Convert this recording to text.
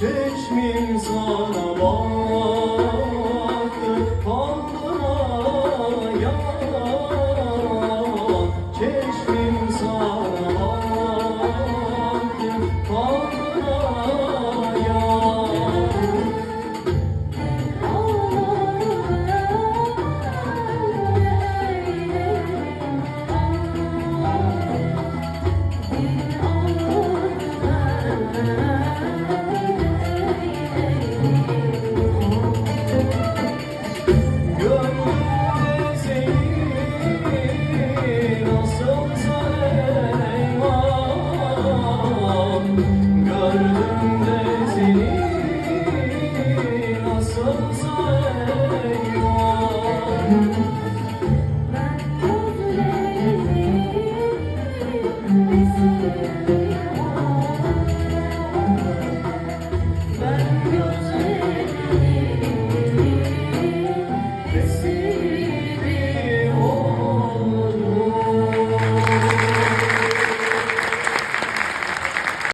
Çeşmim sana bakıp Amen.